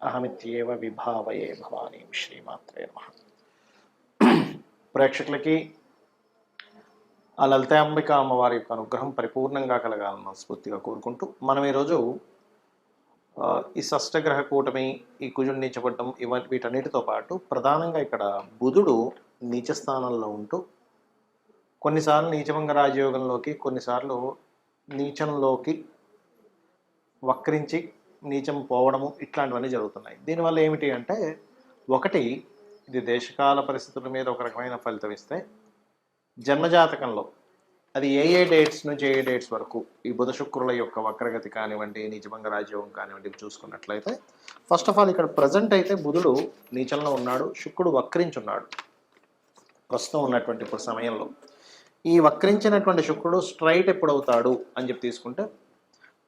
అహమిత్యేవ విభావయే భవానీ శ్రీమాత్రే నమ. ప్రేక్షకులకి ఆ లలితాంబిక అమ్మవారి యొక్క అనుగ్రహం పరిపూర్ణంగా కలగాలని స్ఫూర్తిగా కోరుకుంటూ మనం ఈరోజు ఈ షష్టగ్రహ కూటమి ఈ కుజుడు నీచపడటం ఇవ వీటన్నిటితో పాటు ప్రధానంగా ఇక్కడ బుధుడు నీచ స్థానంలో ఉంటూ కొన్నిసార్లు నీచభంగ రాజయోగంలోకి కొన్నిసార్లు నీచంలోకి వక్రించి నీచం పోవడము ఇట్లాంటివన్నీ జరుగుతున్నాయి. దీనివల్ల ఏమిటి అంటే ఒకటి ఇది దేశకాల పరిస్థితుల మీద ఒక రకమైన ఫలితం ఇస్తే జన్మజాతకంలో అది ఏ ఏ డేట్స్ నుంచి ఏ డేట్స్ వరకు ఈ బుధ శుక్రుల యొక్క వక్రగతి కానివ్వండి నీచభంగ రాజ్యోగం కానివ్వండి చూసుకున్నట్లయితే ఫస్ట్ ఆఫ్ ఆల్ ఇక్కడ ప్రజెంట్ అయితే బుధుడు నీచంలో ఉన్నాడు శుక్రుడు వక్రించున్నాడు. ప్రస్తుతం ఉన్నటువంటి ఇప్పుడు సమయంలో. ఈ వక్రించినటువంటి శుక్రుడు స్ట్రైట్ ఎప్పుడు అవుతాడు అని చెప్పి తీసుకుంటే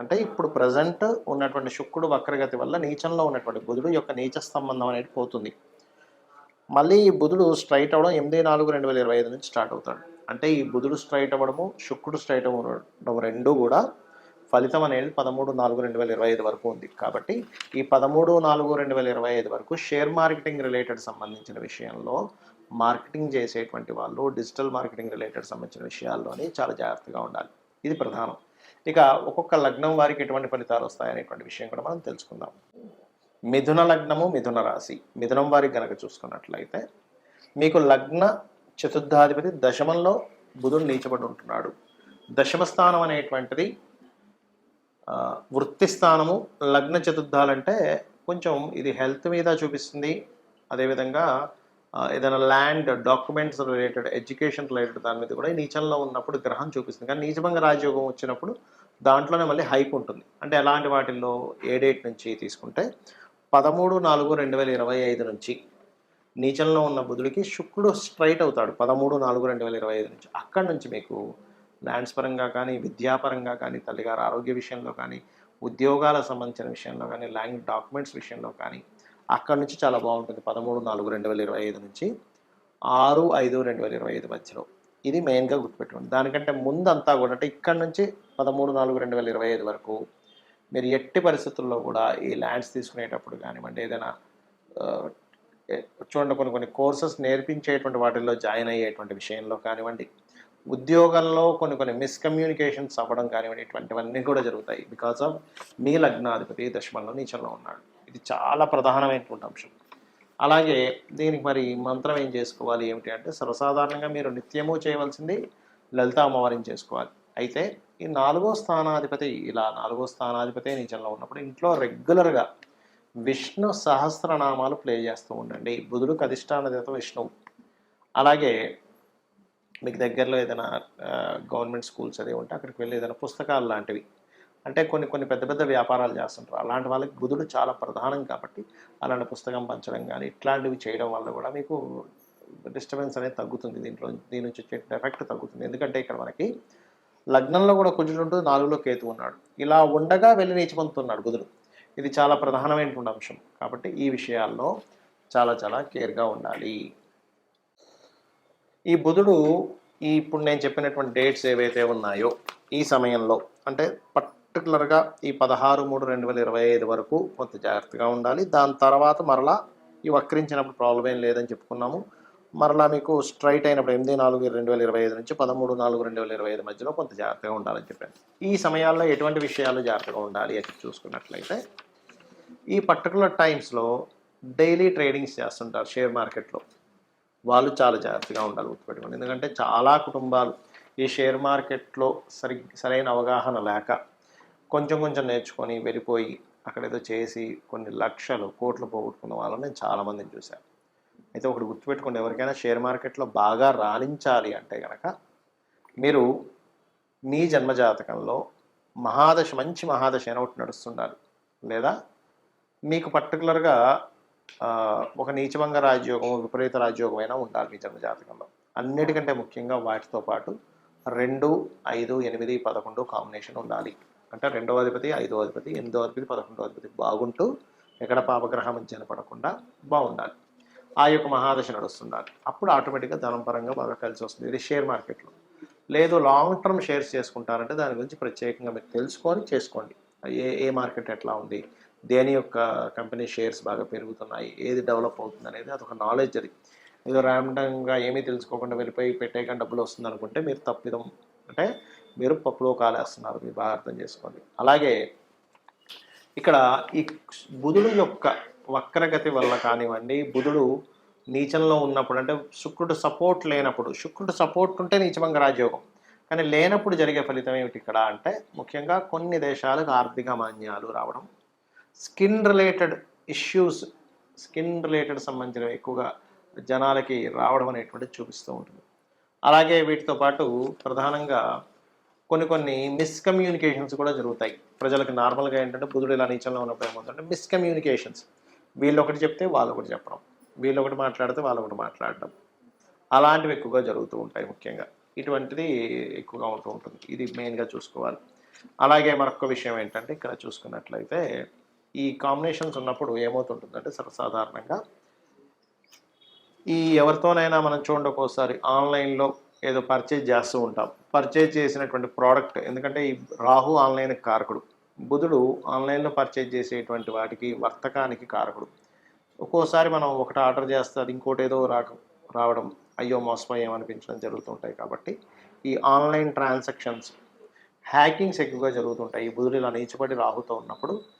అంటే ఇప్పుడు ప్రజెంట్ ఉన్నటువంటి శుక్రుడు వక్రగతి వల్ల నీచంలో ఉన్నటువంటి బుధుడు యొక్క నీచ సంబంధం అనేది పోతుంది. మళ్ళీ ఈ బుధుడు స్ట్రైట్ అవ్వడం ఎనిమిది నాలుగు రెండు వేల ఇరవై ఐదు నుంచి స్టార్ట్ అవుతాడు. అంటే ఈ బుధుడు స్ట్రైట్ అవ్వడము శుక్రుడు స్ట్రైట్ అవ్వడం రెండు కూడా ఫలితం అనేది పదమూడు నాలుగు రెండు వేల ఇరవై ఐదు వరకు ఉంది. కాబట్టి ఈ పదమూడు నాలుగు రెండు వేల ఇరవై ఐదు వరకు షేర్ మార్కెటింగ్ రిలేటెడ్ సంబంధించిన విషయంలో మార్కెటింగ్ చేసేటువంటి వాళ్ళు డిజిటల్ మార్కెటింగ్ రిలేటెడ్ సంబంధించిన విషయాల్లోనే చాలా జాగ్రత్తగా ఉండాలి. ఇది ప్రధానం. ఇక ఒక్కొక్క లగ్నం వారికి ఎటువంటి ఫలితాలు వస్తాయనేటువంటి విషయం కూడా మనం తెలుసుకుందాం. మిథున లగ్నము మిథున రాశి. మిథునం వారికి గనక చూసుకున్నట్లయితే మీకు లగ్న చతుర్థాధిపతి దశమంలో బుధుడు నీచబడి ఉంటున్నాడు. దశమ స్థానం అనేటువంటిది వృత్తి స్థానము. లగ్న చతుర్థాలంటే కొంచెం ఇది హెల్త్ మీద చూపిస్తుంది. అదేవిధంగా ఏదైనా land documents related education related దాని మీద కూడా నీచంలో ఉన్నప్పుడు గ్రహం చూపిస్తుంది. కానీ నీచభంగ రాజయోగం వచ్చినప్పుడు దాంట్లోనే మళ్ళీ హైక్ ఉంటుంది. అంటే ఎలాంటి వాటిల్లో ఏ డేట్ నుంచి తీసుకుంటే పదమూడు నాలుగు రెండు వేల ఇరవై ఐదు నుంచి నీచంలో ఉన్న బుధుడికి శుక్రుడు స్ట్రైట్ అవుతాడు. పదమూడు నాలుగు రెండు వేల ఇరవై ఐదు నుంచి అక్కడి నుంచి మీకు ల్యాండ్స్ పరంగా కానీ విద్యాపరంగా కానీ తల్లిగారు ఆరోగ్య విషయంలో కానీ ఉద్యోగాల సంబంధించిన విషయంలో కానీ ల్యాండ్ డాక్యుమెంట్స్ విషయంలో కానీ అక్కడి నుంచి చాలా బాగుంటుంది. పదమూడు నాలుగు రెండు వేల ఇరవై ఐదు నుంచి ఆరు ఐదు రెండు వేల ఇరవై ఐదు మధ్యలో. ఇది మెయిన్గా గుర్తుపెట్టుకోండి. దానికంటే ముందంతా కూడా అంటే ఇక్కడ నుంచి పదమూడు నాలుగు రెండు వేల ఇరవై ఐదు వరకు మీరు ఎట్టి పరిస్థితుల్లో కూడా ఈ ల్యాండ్స్ తీసుకునేటప్పుడు కానివ్వండి ఏదైనా చూడండి కొన్ని కొన్ని కోర్సెస్ నేర్పించేటువంటి వాటిల్లో జాయిన్ అయ్యేటువంటి విషయంలో కానివ్వండి ఉద్యోగంలో కొన్ని కొన్ని మిస్కమ్యూనికేషన్స్ అవ్వడం కానివ్వండి ఇటువంటివన్నీ కూడా జరుగుతాయి. బికాస్ ఆఫ్ మీ లగ్నాధిపతి దశమంలో నీచంలో ఉన్నాడు. ఇది చాలా ప్రధానమైనటువంటి అంశం. అలాగే దీనికి మరి మంత్రం ఏం చేసుకోవాలి? ఏమిటి అంటే సర్వసాధారణంగా మీరు నిత్యము చేయవలసింది లలిత అమ్మవారిని చేసుకోవాలి. అయితే ఈ నాలుగో స్థానాధిపతి ఇలా నాలుగో స్థానాధిపతి నీచంలో ఉన్నప్పుడు ఇంట్లో రెగ్యులర్గా విష్ణు సహస్రనామాలు ప్లే చేస్తూ ఉండండి. బుధుడు అధిష్టాన దేవత విష్ణువు. అలాగే మీకు దగ్గరలో ఏదైనా గవర్నమెంట్ స్కూల్స్ అదే ఉంటే అక్కడికి వెళ్ళి ఏదైనా పుస్తకాలు లాంటివి. అంటే కొన్ని కొన్ని పెద్ద పెద్ద వ్యాపారాలు చేస్తుంటారు. అలాంటి వాళ్ళకి బుధుడు చాలా ప్రధానం కాబట్టి అలాంటి పుస్తకం పంచడం కానీ ఇట్లాంటివి చేయడం వల్ల కూడా మీకు డిస్టర్బెన్స్ అనేది తగ్గుతుంది. దీంట్లో దీని నుంచి వచ్చే ఎఫెక్ట్ తగ్గుతుంది. ఎందుకంటే ఇక్కడ మనకి లగ్నంలో కూడా కుజుడు ఉంటుంది నాలుగులో కేతు ఉన్నాడు. ఇలా ఉండగా వెళ్ళి నీచి పొందుతున్నాడు బుధుడు. ఇది చాలా ప్రధానమైనటువంటి అంశం. కాబట్టి ఈ విషయాల్లో చాలా చాలా కేర్గా ఉండాలి. ఈ బుధుడు ఈ ఇప్పుడు నేను చెప్పినటువంటి డేట్స్ ఏవైతే ఉన్నాయో ఈ సమయంలో అంటే పర్టికులర్గా ఈ పదహారు మూడు రెండు వేల ఇరవై ఐదు వరకు కొంత జాగ్రత్తగా ఉండాలి. దాని తర్వాత మరలా ఈ వక్రించినప్పుడు ప్రాబ్లం ఏం లేదని చెప్పుకున్నాము. మరలా మీకు స్ట్రైట్ అయినప్పుడు ఎనిమిది నాలుగు రెండు వేల ఇరవై ఐదు నుంచి పదమూడు నాలుగు రెండు వేల ఇరవై ఐదు మధ్యలో కొంత జాగ్రత్తగా ఉండాలని చెప్పాను. ఈ సమయాల్లో ఎటువంటి విషయాలు జాగ్రత్తగా ఉండాలి అని చూసుకున్నట్లయితే ఈ పర్టికులర్ టైమ్స్లో డైలీ ట్రేడింగ్స్ చేస్తుంటారు షేర్ మార్కెట్లో. వాళ్ళు చాలా జాగ్రత్తగా ఉండాలి గుర్తుపెట్టుకోండి. ఎందుకంటే చాలా కుటుంబాలు ఈ షేర్ మార్కెట్లో సరి సరైన అవగాహన లేక కొంచెం కొంచెం నేర్చుకొని వెళ్ళిపోయి అక్కడ ఏదో చేసి కొన్ని లక్షలు కోట్లు పోగొట్టుకున్న వాళ్ళని నేను చాలామందిని చూశాను అయితే ఒకటి గుర్తుపెట్టుకోండి ఎవరికైనా షేర్ మార్కెట్లో బాగా రాణించాలి అంటే కనుక మీరు మీ జన్మజాతకంలో మహాదశ మంచి మహాదశ అయిన ఒకటి నడుస్తుండాలి. లేదా మీకు పర్టికులర్గా ఒక నీచభంగ రాజ్యోగం విపరీత రాజ్యోగమైనా ఉండాలి మీ జన్మజాతకంలో అన్నిటికంటే ముఖ్యంగా వాటితో పాటు రెండు ఐదు ఎనిమిది పదకొండు కాంబినేషన్ ఉండాలి. అంటే రెండవ అధిపతి ఐదో అధిపతి ఎనిమిదో అధిపతి పదకొండో అధిపతి బాగుంటూ ఎక్కడ పాపగ్రహం జనపడకుండా బాగుండాలి. ఆ యొక్క మహాదశ నడుస్తుండాలి. అప్పుడు ఆటోమేటిక్గా ధనం పరంగా బాగా కలిసి వస్తుంది. ఇది షేర్ మార్కెట్లో లేదు లాంగ్ టర్మ్ షేర్స్ చేసుకుంటారంటే దాని గురించి ప్రత్యేకంగా మీరు తెలుసుకొని చేసుకోండి. ఏ ఏ మార్కెట్ ఎట్లా ఉంది? దేని యొక్క కంపెనీ షేర్స్ బాగా పెరుగుతున్నాయి ఏది డెవలప్ అవుతుంది అనేది అదొక నాలెడ్జ్ అది. ఏదో ర్యాండంగా ఏమీ తెలుసుకోకుండా వెళ్ళిపోయి పెట్టేక డబ్బులు వస్తుంది అనుకుంటే మీరు తప్పిదం అంటే మీరు పప్పులో కాలేస్తున్నారు మీరు బాగా అర్థం చేసుకోండి. అలాగే ఇక్కడ ఈ బుధుడు యొక్క వక్రగతి వల్ల కానివ్వండి బుధుడు నీచంలో ఉన్నప్పుడు అంటే శుక్రుడు సపోర్ట్ లేనప్పుడు శుక్రుడు సపోర్ట్ ఉంటే నీచభంగ రాజ్యోగం. కానీ లేనప్పుడు జరిగే ఫలితం ఏమిటి ఇక్కడ అంటే ముఖ్యంగా కొన్ని దేశాలకు ఆర్థిక మాన్యాలు రావడం skin related issues skin related సంబంధించినవి ఎక్కువగా జనాలకి రావడం అనేటువంటిది చూపిస్తూ ఉంటుంది. అలాగే వీటితో పాటు ప్రధానంగా కొన్ని కొన్ని మిస్కమ్యూనికేషన్స్ కూడా జరుగుతాయి. ప్రజలకు నార్మల్గా ఏంటంటే బుధుడు ఇలా నీచంలో ఉన్నప్పుడు ఏమవుతుందంటే మిస్కమ్యూనికేషన్స్ వీళ్ళు ఒకటి చెప్తే వాళ్ళు ఒకటి చెప్పడం. వీళ్ళు ఒకటి మాట్లాడితే వాళ్ళు ఒకటి మాట్లాడడం. అలాంటివి ఎక్కువగా జరుగుతూ ఉంటాయి ముఖ్యంగా. ఇటువంటిది ఎక్కువగా ఉంటూ ఉంటుంది. ఇది మెయిన్గా చూసుకోవాలి. అలాగే మరొక విషయం ఏంటంటే ఇక్కడ చూసుకున్నట్లయితే ఈ కాంబినేషన్స్ ఉన్నప్పుడు ఏమవుతుంటుందంటే సర్వసాధారణంగా ఈ ఎవరితోనైనా మనం చూడండి ఒక్కోసారి ఆన్లైన్లో ఏదో పర్చేజ్ చేస్తూ ఉంటాం. పర్చేజ్ చేసినటువంటి ప్రోడక్ట్ ఎందుకంటే ఈ రాహు ఆన్లైన్ కారకుడు. బుధుడు ఆన్లైన్లో పర్చేజ్ చేసేటువంటి వాటికి వర్తకానికి కారకుడు. ఒక్కోసారి మనం ఒకటి ఆర్డర్ చేస్తే అది ఇంకోటి ఏదో రాక రావడం అయ్యో మోసపోయామనిపించడం జరుగుతుంటాయి కాబట్టి ఈ ఆన్లైన్ ట్రాన్సాక్షన్స్ హ్యాకింగ్స్ ఎక్కువగా జరుగుతుంటాయి. ఈ బుధుడు ఇలా నీచబడి రాహుతో ఉన్నప్పుడు